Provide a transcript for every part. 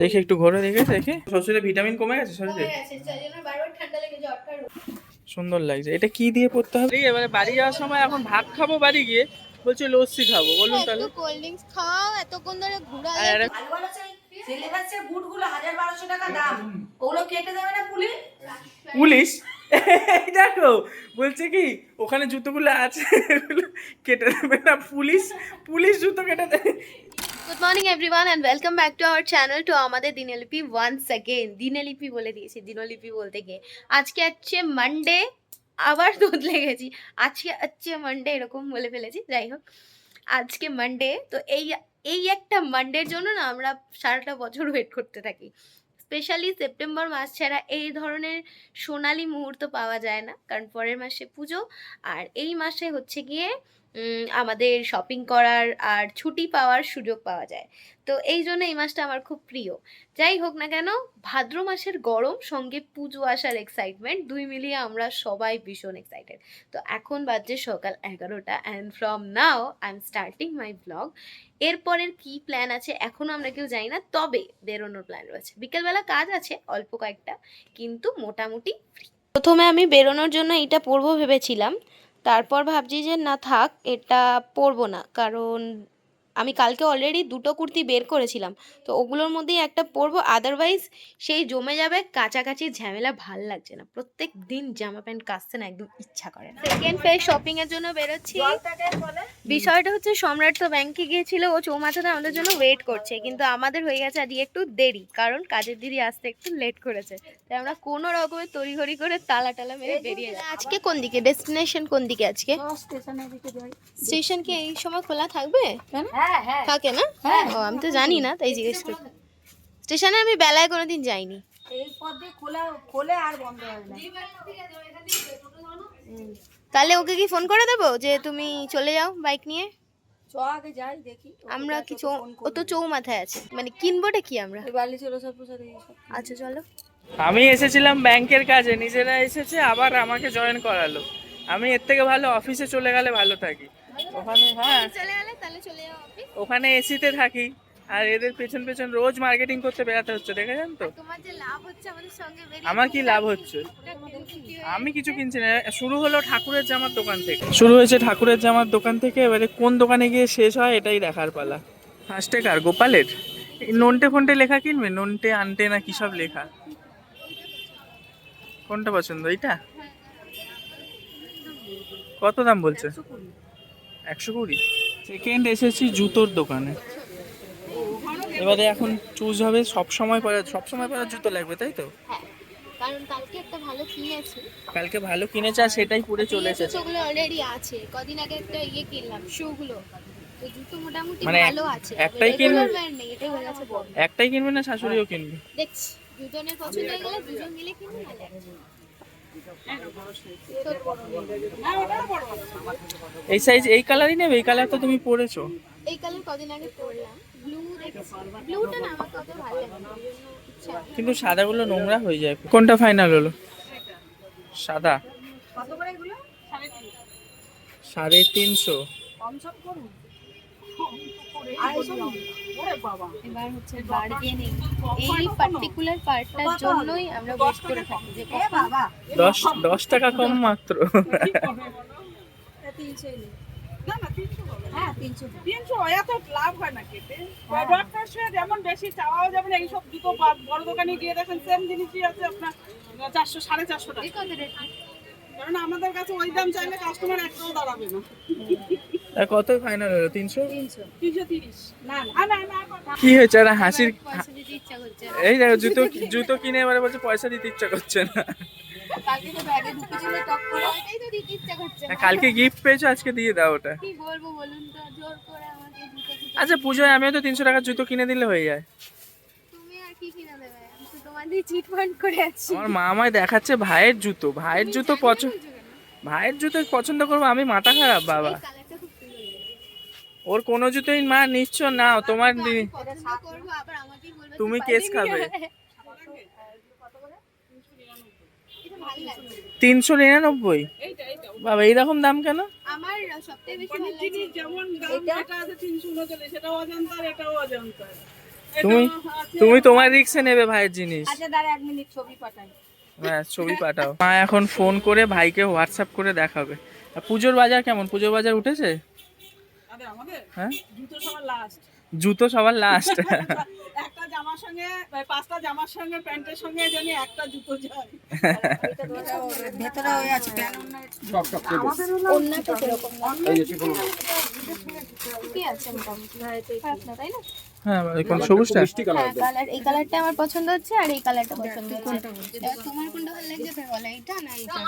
দেখি একটু ঘরে দেখে দেখে। শ্বশুরের ভিটামিন কমে গেছে শরীরে কমে গেছে তাই জন্য বারবার ঠান্ডা লেগে জ্বরটা সুন্দর লাগছে। এটা কি দিয়ে পড়তে হবে? এবারে বাড়ি যাওয়ার সময় এখন ভাত খাব বাড়ি গিয়ে বলছে লস্যি খাব বলুন তাহলে। একটু কোল্ড ড্রিঙ্কস খাও এতক্ষণ ধরে ঘোরালে। বুটগুলো হাজার বারোশো টাকা দাম। ওগুলো কেটে দেবে না পুলিশ পুলিশ? এই দেখো বলছে কি ওখানে জুতোগুলো আছে কেটে দেবে না পুলিশ? পুলিশ জুতো কেটে দেবে good morning everyone and welcome back to our channel to আমাদের দিনলিপি ওয়ান্স অ্যাগেন দিনলিপি বলে দিয়েছি, দিনলিপি বলতে গিয়ে। আজকে হচ্ছে মানডে আবার বদলে গেছি। আজকে হচ্ছে মানডে এরকম বলে ফেলেছি, যাই হোক। আজকে মানডে তো এই এই একটা মানডের জন্য না আমরা সারাটা বছর ওয়েট করতে থাকি। স্পেশালি সেপ্টেম্বর মাস ছাড়া এই ধরনের সোনালি মুহূর্ত পাওয়া যায় না, কারণ পরের মাসে পুজো। আর এই মাসে হচ্ছে গিয়ে আমাদের শপিং করার আর ছুটি পাওয়ার সুযোগ পাওয়া যায়। তো এই জন্য এই মাসটা আমার খুব প্রিয়। যাই হোক না কেন, ভাদ্র মাসের গরম সঙ্গে পুজো আসার এক্সাইটমেন্ট দুই মিলিয়ে আমরা সবাই ভীষণ এক্সাইটেড তো এখন বাজছে সকাল এগারোটা and from now I am starting my blog এরপরের কি প্ল্যান আছে এখনও আমরা কেউ জানি না, তবে বেরোনোর প্ল্যান রয়েছে। বিকেলবেলা কাজ আছে, অল্প কয়েকটা, কিন্তু মোটামুটি প্রথমে আমি বেরোনোর জন্য এটা পরবো ভেবেছিলাম তারপর ভাবছি যে না থাক এটা পরবো না। কারণ আমি কালকে অলরেডি দুটো কুর্তি বের করেছিলাম। তো ওগুলোর মধ্যেই একটা পরবো আদারওয়াইজ সেই জমে যাবে কাছাকাছি ঝামেলা ভালো লাগছে না। প্রত্যেক দিন জামা প্যান্ট কাচতে না একদম ইচ্ছা করে না। সেকেন্ড ফেজ শপিং এর জন্য বেরোচ্ছি। বিষয়টা হচ্ছে সম্রাট তো ব্যাংকে গিয়েছিল ও চৌমাথাতে আমাদের জন্য ওয়েট করছে। কিন্তু আমাদের হয়ে গেছে আজকে একটু দেরি কারণ কাজের দিদি আসতে একটু লেট করেছে। তাই আমরা কোনো রকমের তড়িঘড়ি করে তালা টালা মেরে বেরিয়ে যাই আজকে কোন দিকে? ডেস্টিনেশন কোন দিকে আজকে? স্টেশনের দিকে যাই। স্টেশন কি এই সময় খোলা থাকবে? হ্যাঁ হ্যাঁ? থাকে না? ও আমি তো জানি না তাই জিজ্ঞেস করি। স্টেশনে আমি বেলায় কোনোদিন যাইনি। এই পথ দিয়ে খোলা খোলে আর বন্ধ হয় না। তাহলে ওকে কি ফোন করে দেবো? যে তুমি চলে যাও বাইক নিয়ে? আমরা কি চৌ ও তো চৌ মাথায় আছে। মানে কিনবোটা কি আমরা? আচ্ছা চলো। আমি এসেছিলাম ব্যাংকের কাজে। নিজেরা এসেছে আবার আমাকে জয়েন করালো। আমি এর থেকে ভালো অফিসে চলে গেলে ভালো থাকি। ওখানে হ্যাঁ। ওখানে এসিতে থাকি। আর এদের পেছন পেছন রোজ মার্কেটিং করতে বেড়াতে হচ্ছে দেখেছেন তো? তোমার যে লাভ হচ্ছে আমাদের সঙ্গে বেরিয়ে আমার কি লাভ হচ্ছে? আমি কিছু কিনছি না। শুরু হলো ঠাকুরের জামার দোকান থেকে। শুরু হয়েছে ঠাকুরের জামার দোকান থেকে। এবারে কোন দোকানে গিয়ে শেষ হয় এটাই দেখার পালা। ফার্স্টে কার? গোপালের? নন্টে ফন্টে লেখা কিনবে? নন্টে আনটে না কি সব লেখা? কোনটা পছন্দ? এইটা? কত দাম বলছে? একশো কুড়ি? সেকেন্ড এসেছি জুতোর দোকানে। এবারে এখন চুজ হবে সব সময় পরা সব সময় পরা জুতো লাগবে তাই তো? হ্যাঁ কারণ কালকে একটা ভালো কিনেছি। কালকে ভালো কিনেছে আর সেটাই পরে চলে এসেছে। জুতোগুলো অলরেডি আছে। কদিন আগে একটা ইয়ে কিনলাম শুগুলো তো জুতো মোটামুটি মানে ভালো আছে। একটাই কিনবে? একটাই কিনবে না শাশুড়িও কিনবে? দেখছি দুজনের পছন্দ হয়ে গেলে দুজন মিলে কিনবো। এই সাইজ এই কালারই নেবে? এই কালার তো তুমি পরেছো। এই কালার কদিন আগে পরলাম। ব্লু ব্লুটা না আমার কত ভালো লাগে কিন্তু সাদাগুলো নোংরা হয়ে যায়। কোনটা ফাইনাল হলো? সাদা? কত করে এগুলো? সাড়ে তিনশো। এবার হচ্ছে বার্গেনিং এই পার্টিকুলার পার্টটার জন্যই আমরা ওয়েট করে থাকি যে কখন দশ দশ টাকা কম মাত্র। হ্যাঁ তিনশো তিনশো লাভ হয় যেমন বেশি চাওয়াও যাবে না এইসব জুতো বড় দোকানে গিয়ে দেখেন সেম জিনিসই আছে আপনার চারশো সাড়ে চারশো টাকা। কারণ আমাদের কাছে ওই দাম চাইলে কাস্টমার একটাও দাঁড়াবে না। কত ফাইনাল হলো তিনশো? কি হয়েছে? আর হাসির। এই দেখো জুতো জুতো কিনে এবারে বলছে পয়সা দিতে ইচ্ছা করছে না। কালকে গিফট পেয়েছ আজকে দিয়ে দাও ওটা। আচ্ছা পুজোয় আমিও তো তিনশো টাকার জুতো কিনে দিলে হয়ে যায়। আর আমার মা আমায় দেখাচ্ছে ভাইয়ের জুতো। ভাইয়ের জুতো পছন্দ ভাইয়ের জুতো পছন্দ করব আমি মাথা খারাপ বাবা এই কালারটা খুব সুন্দর লেগেছে। ওর কোনো জুতোই মা নিচ্ছ না তোমার তুমি কেস খাবে। তিনশো নিরানব্বই? বাবা এইরকম দাম কেন? আমার সবথেকে বেশি মানে ভালো লাগছে জিনিস যেমন দাম আছে তিনশো উনচল্লিশ সেটাও অজান্তার এটাও অজান্তার। তুমি তুমি তোমার রিক্সে নেবে ভাইয়ের জিনিস। আচ্ছা দাঁড়া এক মিনিট ছবি পাঠাই। হ্যাঁ ছবি পাঠাও। মা এখন ফোন করে ভাইকে হোয়াটসঅ্যাপ করে দেখাবে। আর পুজোর বাজার কেমন? পুজোর বাজার উঠেছে? হ্যাঁ? জুতো সবার লাস্ট জুতো সবার লাস্ট একটা জামার সঙ্গে পাঁচটা জামার সঙ্গে প্যান্টের সঙ্গে জানি একটা জুতো যায়। ভেতরে হয়ে আছে কেন না তো সেরকম না কি আছে মোটামুটি? না, তাই না? হ্যাঁ কোন সবুজটা হ্যাঁ কালার এই কালারটা আমার পছন্দ হচ্ছে আর এই কালারটা পছন্দ হচ্ছে তোমার কোনটা ভালো লাগছে তুমি বলো এইটা না এইটা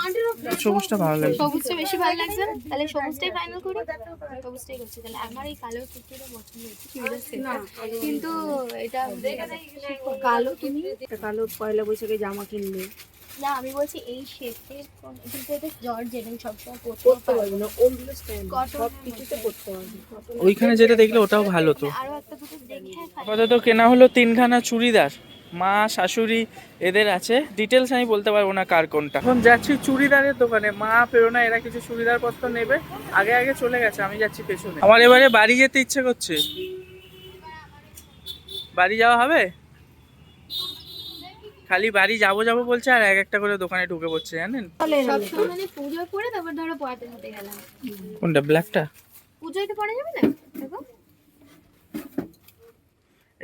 সবুজটা ভালো লাগে সবুজটা বেশি ভালো লাগছে তাহলে সবুজটাই ফাইনাল করি সবুজটাই করছি তাহলে আমার এই কালো কুর্তিটা পছন্দ হচ্ছে কিন্তু এটা কালো তুমি কালো পয়লা বৈশাখে জামা কিনলে না আমি বলছি এই শেপের কিন্তু এটা জর্জেট আমি সবসময় পরতে করতে পারব। না ওগুলো স্ট্যান্ড সব কিছুতে করতে পারবি। ওইখানে যেটা দেখলে ওটাও ভালো তো। আরও একটা দুটো দেখে আপাতত কেনা হলো তিনখানা চুড়িদার। মা শাশুড়ি এদের আছে। ডিটেলস আমি বলতে পারব না কার কোনটা। এখন যাচ্ছি চুড়িদারের দোকানে। মা প্রেরণা এরা কিছু চুড়িদার পত্র নেবে। আগে আগে চলে গেছে আমি যাচ্ছি পেছনে। আমার এবারে বাড়ি যেতে ইচ্ছে করছে। বাড়ি যাওয়া হবে? খালি বাড়ি যাব যাব বলছে আর এক একটা করে দোকানে ঢুকে পড়ছে জানেন? সবসময় মানে পুজো করে তারপর ধরো পড়াতে হতে গেলাম। কোনটা ব্ল্যাকটা পুজোয় তো পড়া যাবে না? দেখো।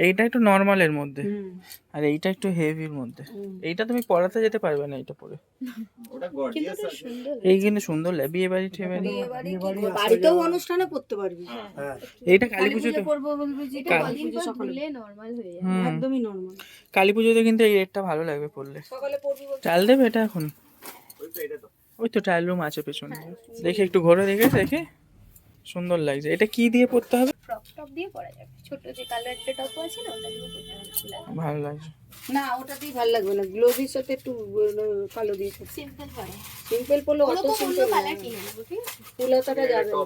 এইটা একটু নর্মালের মধ্যে। আর এইটা একটু হেভির মধ্যে। এইটা তুমি পড়াতে যেতে পারবে না এটা পরে এই কিন্তু সুন্দর লাগে। বিয়ে বাড়ি ঠে বাড়ি। বাড়িতেও অনুষ্ঠানে করতে পারবি। এইটা কালী পুজোতে করব বলবি যে এটা কদিন পর ধুলে নর্মাল হয়ে যাবে একদমই নর্মাল কালী পুজোতে কিন্তু এই রেটটা ভালো লাগবে পড়লে। সকালে পড়বি বলছি চাল দেবে এটা এখন? ওই তো ট্রায়াল রুম আছে পেছনে। দেখে একটু ঘোরে দেখে দেখে সুন্দর লাগছে। এটা কি দিয়ে পড়তে হবে? ফ্রক টপ দিয়ে পরা যাবে। ছোট যে কালো একটা টপ আছে না ওটা দিয়ে পরতে হবে। ভালো লাগছে। না ওটাতেই ভালো লাগবে না। গ্লোভির সাথে একটু কালো দিয়ে সিম্পল পরে। সিম্পল পরলে অত সিম্পল কালার কিনে নেব ঠিক আছে? ফুলাতাটা যাবে না।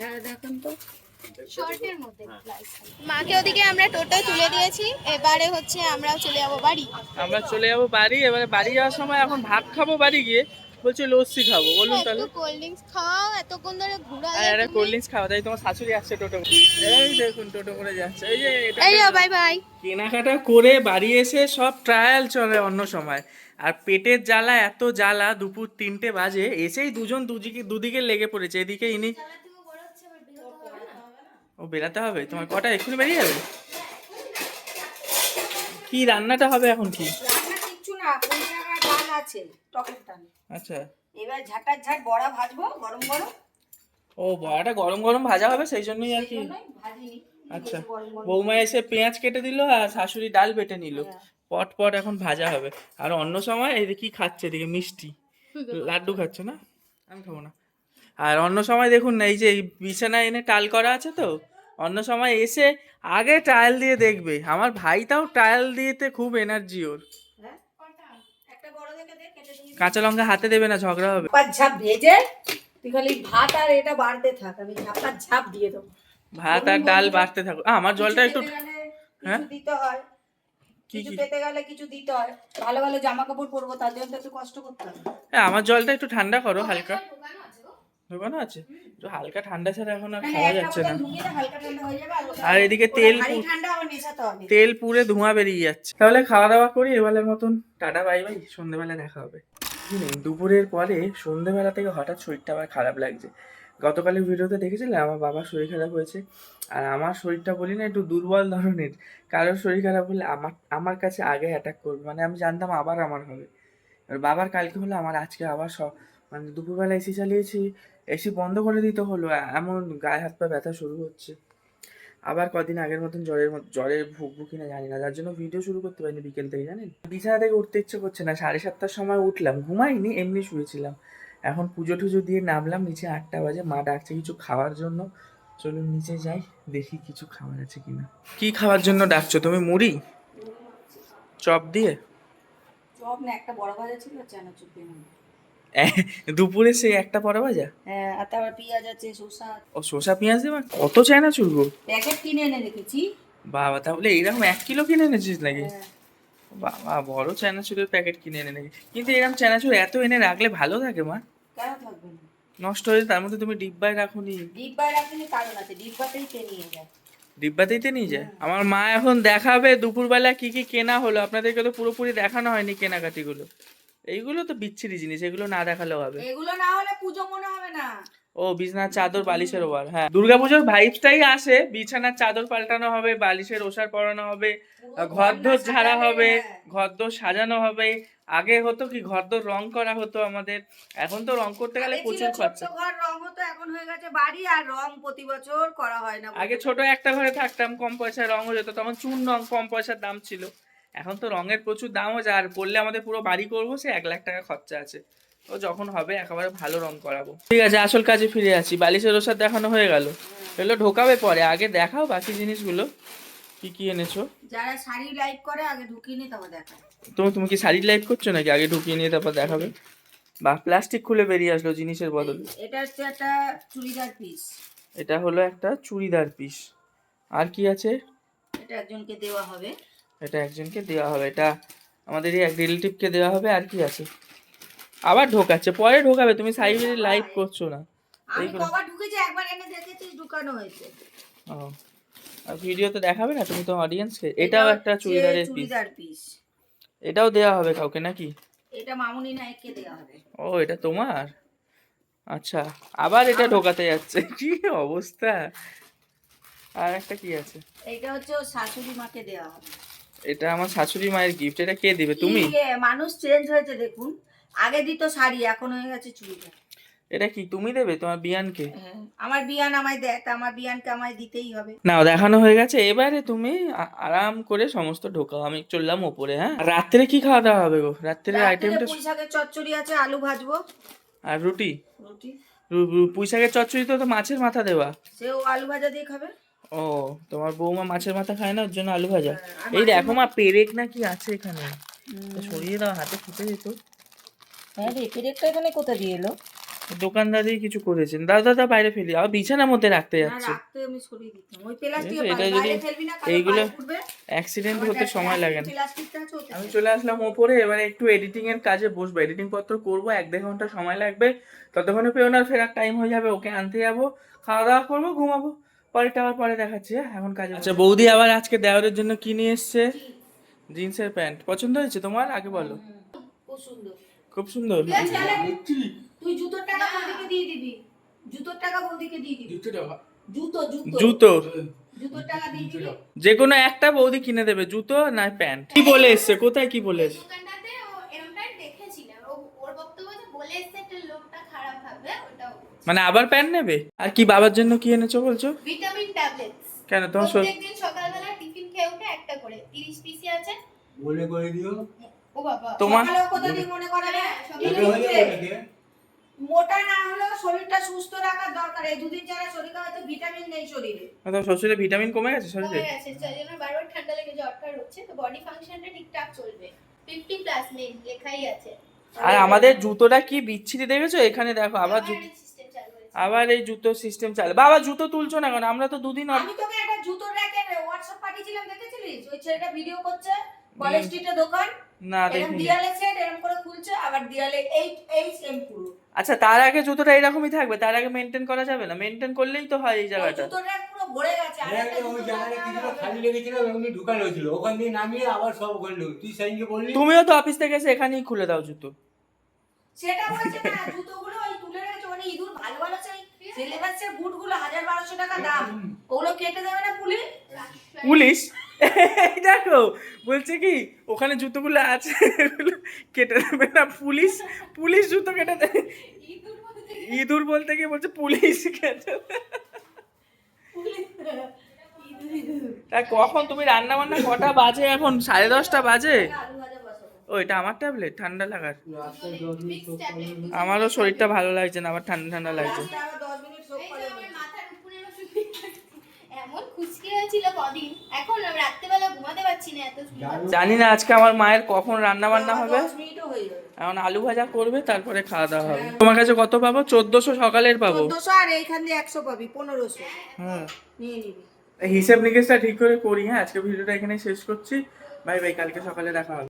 হ্যাঁ দেখেন তো। মাকে ওদিকে আমরা টোটো তুলে দিয়েছি। এবারে হচ্ছে আমরাও চলে যাব বাড়ি। আমরা চলে যাব বাড়ি। এবারে বাড়ি যাওয়ার সময় এখন ভাত খাব বাড়ি গিয়ে। বলছে লস্যি খাব। বলুন তাহলে। কোল্ড ড্রিঙ্কস খাও এতক্ষণ ধরে ঘোরা আর একটা কোল্ড ড্রিঙ্কস খাওয়া তাই তোমার শাশুড়ি আসছে টোটো করে। এই দেখুন টোটো করে যাচ্ছে। এই যে এটা এই বাই বাই কেনাকাটা করে বাড়ি এসে সব ট্রায়াল চলে অন্য সময়। আর পেটের জ্বালা এত জ্বালা দুপুর তিনটে বাজে। এসেই দুজন দুদিকে দুদিকে লেগে পড়েছে। এদিকে ইনি ও বেরাতে হবে? তোমার কটা? এক্ষুনি বেরিয়ে যাবে? কি রান্নাটা হবে এখন কি? রান্না কিচ্ছু না আছে টকের ডাল আচ্ছা। এবার ঝাঁটার ঝাঁট বড়া ভাজবো গরম গরম। ও বড়াটা গরম গরম ভাজা হবে সেই জন্যই আর কি। আচ্ছা। বৌমা এসে পেঁয়াজ কেটে দিল আর শাশুড়ি ডাল বেটে নিল। পট পট এখন ভাজা হবে। আর অন্য সময় এই যে কি খাচ্ছে এদিকে মিষ্টি। লাড্ডু খাচ্ছে না? আমি খাব না। আর অন্য সময় দেখুন না এই যে এই বিছানা এনে টাল করা আছে তো অন্য সময় এসে আগে ট্রায়াল দিয়ে দেখবে। আমার ভাইটাও ট্রায়াল দিয়েতে খুব এনার্জি ওর হ্যাঁ? একটা বড় দেখে দে কেটে দিই কাঁচা লঙ্কা হাতে দেবে না ঝগড়া হবে। ঝাপ ভেজে তুই খালি ভাত আর এটা বাড়তে থাক আমি ঝাপটা ঝাপ দিয়ে দেবো। ভাত আর ডাল বাড়তে থাকো আমার জলটা একটু হ্যাঁ? দিতে হয়। কিছু পেতে গেলে কিছু দিতে হয়। ভালো ভালো জামা কাপড় পরবো তার জন্য তো একটু কষ্ট করতে হবে। হ্যাঁ আমার জলটা একটু ঠান্ডা করো হালকা। দোকানও আছে? একটু হালকা ঠান্ডা ছাড়া এখন আর মানে খাওয়া যাচ্ছে না। হয়ে আর এদিকে তেল তেল পুড়ে ধোঁয়া বেরিয়ে যাচ্ছে। তাহলে খাওয়া দাওয়া করি এবারের মতন। টাটা বাই বাই সন্ধেবেলা দেখা হবে। দুপুরের পরে সন্ধেবেলা থেকে হঠাৎ শরীরটা আবার খারাপ লাগছে। গতকালের ভিডিওতে দেখেছিলে আমার বাবার শরীর খারাপ হয়েছে। আর আমার শরীরটা বলি না একটু দুর্বল ধরনের। কারোর শরীর খারাপ হলে আমার আমার কাছে আগে অ্যাটাক করবে। মানে আমি জানতাম আবার আমার হবে। আর বাবার কালকে হলো আমার আজকে আবার মানে দুপুরবেলা এসি চালিয়েছি। এসি বন্ধ করে দিতে হলো। এমন গায়ে হাত পা ব্যথা শুরু হচ্ছে। আবার কদিন আগের মতন জ্বরের মত, জ্বরের ভুগবো কিনা জানি না, যার জন্য ভিডিও শুরু করতে পারিনি বিকেল থেকে, জানেন? বিছানা থেকে উঠতে ইচ্ছে করছে না, সাড়ে সাতটার সময় উঠলাম, ঘুমাইনি, এমনি শুয়েছিলাম। এখন পুজো টুজো দিয়ে নামলাম, নিচে আটটা বাজে, মা ডাকছে কিছু খাওয়ার জন্য। চলুন নিচে যাই, দেখি কিছু খাবার আছে কিনা। কি খাওয়ার জন্য ডাকছো তুমি, মুড়ি? চপ দিয়ে? চপ না, একটা বড় ভাজা ছিল চানাচুর দিয়ে দুপুরে সেই একটা পরে বাজা হ্যাঁ আর তারপর পেঁয়াজ আছে শসা ও শসা পেঁয়াজ দেবা? কত চায় না চুলবো প্যাকেট কিনে এনে রেখেছি। বাবা তাহলে এইরকম এক কিলো কিনে এনেছিস নাকি? হ্যাঁ। বাবা বড় চানাচুরের প্যাকেট কিনে এনে নাকি কিন্তু এরকম চানাচুর এত এনে রাখলে ভালো থাকে মা? কেন থাকবে না? নষ্ট হয়ে তার মধ্যে তুমি ডিব্বায় রাখুনি। ডিব্বায় রাখিনি কারণ আছে ডিব্বাতেই নিয়ে যায়। ডিব্বাতেইতে নিয়ে যায়? আমার মা এখন দেখাবে দুপুরবেলা কি কি কেনা হলো? আপনাদেরকে তো পুরোপুরি দেখানো হয়নি কেনাকাটিগুলো। এইগুলো তো বিচ্ছিরি জিনিস এগুলো না দেখালেও হবে। এগুলো না হলে পুজো মনে হবে না। ও বিছানার চাদর বালিশের ওভার হ্যাঁ। দুর্গাপুজোর ভাইবসটাই আসে বিছানার চাদর পাল্টানো হবে বালিশের ওষার পরানো হবে ঘরদোর ঝাড়া হবে। ঘরদোর সাজানো হবে। আগে হতো কি ঘরদোর রং করা হতো আমাদের এখন তো রং করতে গেলে প্রচুর খরচা। ঘর রং হতো এখন হয়ে গেছে বাড়ি আর রং প্রতি বছর করা হয় না আগে ছোট একটা ঘরে থাকতাম কম পয়সায় রং হয়ে যেত তখন চুন রং কম পয়সার দাম ছিল। এখন তো রঙের প্রচুর দাম হচ্ছে আর বললে আমাদের পুরো বাড়ি করব সে এক লাখ টাকা খরচা আছে। তো যখন হবে একেবারে ভালো রং করাবো। ঠিক আছে আসল কাজে ফিরে আসি। বালিশের ওষুধ দেখানো হয়ে গেল। এগুলো ঢোকাবে পরে আগে দেখাও বাকি জিনিসগুলো। কি কি এনেছো? যারা শাড়ি লাইক করে আগে ঢুকিয়ে নি তবে দেখায়। তুমি তুমি কি শাড়ি লাইভ করছ নাকি? আগে ঢুকিয়ে নিয়ে তারপর দেখাবে। বা প্লাস্টিক খুলে বেরিয়ে আসলো জিনিসের বদলে। এটা হচ্ছে একটা চুড়িদার পিস। এটা হলো একটা চুড়িদার পিস। আর কি আছে? এটা একজনকে দেওয়া হবে। এটা একজনকে দেওয়া হবে এটা আমাদের এই এক রিলেটিভকে দেওয়া হবে আর কি আছে? আবার ঢোকাচ্ছে পরে ঢোকাবে তুমি সাইডে লাইভ করছ না। আমি। কবার ঢুকেছি একবার এনে দেখেছি ঢুকানো হয়েছে। ও আর ভিডিওতে দেখাবে না তুমি তো অডিয়েন্সকে এটাও একটা চুড়িদারের পিস এটাও দেওয়া হবে কাউকে নাকি? এটা মামুনি নায়ককে দেওয়া হবে। ও এটা তোমার? আচ্ছা আবার এটা ঢোকাতে যাচ্ছে কি অবস্থা? আর একটা কি আছে? এটা হচ্ছে শাশুড়ি মাকে দেওয়া হবে। এটা আমার শাশুড়ি মায়ের গিফট এটা কে দিবে? তুমি? মানুষ চেঞ্জ হয়েছে দেখুন। আগে দিত শাড়ি এখন হয়ে গেছে চুড়িদার। এটা কি তুমি দেবে? তোমার বিয়ানকে? হ্যাঁ, আমার বিয়ান আমায় দেয় তা আমার বিয়ানকে আমায় দিতেই হবে। না দেখানো হয়ে গেছে। এবারে তুমি আরাম করে সমস্ত ঢোকাও। আমি চললাম ওপরে হ্যাঁ? রাত্রে কি খাওয়া দাওয়া হবে গো? রাত্রের রাত্রে আইটেমটা পুঁই শাকের চচ্চড়ি আছে আলু ভাজবো। আর রুটি? রুটি। রু- রু- পুঁই শাকের চচ্চড়ি তো তো মাছের মাথা দেওয়া। সেও আলু ভাজা দিয়ে খাবে। ও তোমার বৌমা মাছের মাথা খায় না? ওর জন্য আলু ভাজা। হ্যাঁ, এই দেখো মা পেরেক না কি আছে এখানে। সরিয়ে দাও হাতে ফুটে যেত। হ্যাঁ রে পেরেকটা এখানে কোথা দিয়ে এলো? দোকানদারই কিছু করেছেন। দাদা দাদা বাইরে ফেলি। আবার বিছানার মধ্যে রাখতে না যাচ্ছে। এটা যদি এইগুলো অ্যাক্সিডেন্ট হতে সময় লাগে না। আমি চলে আসলাম ওপরে এবারে একটু এডিটিং এর কাজে বসবো। এডিটিং পত্র করব এক দেড় ঘণ্টা সময় লাগবে। ততক্ষণে পেওনার ফেরার টাইম হয়ে যাবে ওকে আনতে যাব। খাওয়া দাওয়া করব ঘুমাবো। পরেরটা আবার পরে দেখাচ্ছি হ্যাঁ এখন কাজে আচ্ছা বৌদি আবার আজকে দেওয়ারের জন্য কি নিয়ে এসছে? জিন্সের প্যান্ট। পছন্দ হয়েছে তোমার? আগে বলো। খুব সুন্দর। খুব সুন্দর। তুই জুতোর টাকা বৌদিকে দিয়ে দিবি? জুতোর টাকা বৌদিকে দিয়ে দিবি? জুতো জুতো জুতো। জুতোর। টাকা দিয়ে দিবি? যে কোনো একটা বৌদি কিনে দেবে জুতো না প্যান্ট। কি বলে এসছে? কোথায় কি বলে এসছে দোকানটাতে ও এরমটা দেখেছিলাম ও ওর বক্তব্য যে বলে এসছে একটা লোকটা খারাপ ভাবে ওটাও মানে আবার প্যান্ট নেবে? আর কি বাবার জন্য কি এনেছো বলছো? Vitamin tablets. কেন তোমার শরীর- প্রত্যেকদিন সকালবেলা টিফিন খেয়ে উঠে একটা করে। 30 পিসি আছে। বলে করে দিও। ও বাবা। তোমার কোথা মনে করে সকালে উঠে মোটা না হলেও শরীরটা সুস্থ রাখার দরকার। এই দুদিন ছাড়া শরীর হয়তো ভিটামিন নেই শরীরে। তোমার শ্বশুরের ভিটামিন কমে গেছে শরীরে? কমে গেছে জন্য বারবার ঠান্ডা লেগে জ্বরটা হচ্ছে তো বডি ফাংশনটা ঠিকঠাক চলবে। 50 প্লাস নেই লেখাই আছে। আর আমাদের জুতোটা কি বিচ্ছিরি দেখেছ? এখানে দেখো আবার জুতো আবার এই জুতো সিস্টেম চালে। বাবা জুতো তুলছো না কেন? আমরা তো দুদিন আমি তোকে একটা জুতোর র্যাকের হোয়াটসঅ্যাপ পাঠিয়েছিলাম দেখেছিলিস? ওই ছেলেটা ভিডিও করছে কলেজ স্ট্রিটে দোকান। না এরকম দিয়ালে সেট এরকম করে খুলছে আবার দিয়ালে এই এই সেম পুরো। আচ্ছা তার আগে জুতোটা এরকমই থাকবে? তার আগে মেনটেন করা যাবে না? মেনটেন করলেই তো হয় এই জায়গাটা। র্যাক পুরো ভরে গেছে আর একটা ওই জুতো জায়গাটা কিছুটা। খালি লেগেছিল এমনি ঢুকানো হয়েছিল ওখান দিয়ে নামিয়ে আবার সব ওখানে ঢুক- তুই সেদিনকে বললি? তুমিও তো অফিস থেকে এসে এখানেই খুলে দাও জুতো। সেটা বলছে না জুতোগুলো ওই তুলে রেখেছে মানে ইঁদুর ভালো ভালো সেই সিলেবাসের বুটগুলো হাজার বারোশো টাকা দাম। ওগুলো কেটে দেবে না পুলিশ? পুলিশ? দেখো বলছে কি ওখানে জুতোগুলো আছে কেটে দেবে না পুলিশ। পুলিশ জুতো কেটে দেবে ইঁদুর বলতে গিয়ে বলছে পুলিশ কেটে তা কখন তুমি রান্না বান্না কটা বাজে এখন? সাড়ে দশটা বাজে? আলু ভাজা বসাবো ও এটা আমার ট্যাবলেট? ঠান্ডা লাগার। আমারও শরীরটা ভালো লাগছে না আবার ঠান্ডা ঠান্ডা লাগছে। এমন খুশকি হয়েছিল কদিন। এখন রাত্রেবেলা ঘুমাতে পারছি না এত জানি? না আজকে আমার মায়ের কখন রান্না বান্না হবে। এখন আলু ভাজা করবে তারপরে খাওয়া দাওয়া হবে। তোমার কাছে কত পাবো? চোদ্দশো সকালের পাবো। চোদ্দশো আর এইখান দিয়ে একশো পাবি পনেরোশো। হ্যাঁ। নিয়ে নিবি। হিসেব নিকেশটা ঠিক করে করি হ্যাঁ? আজকে ভিডিওটা এখানে শেষ করছি। বাই বাই কালকে সকালে দেখা হবে।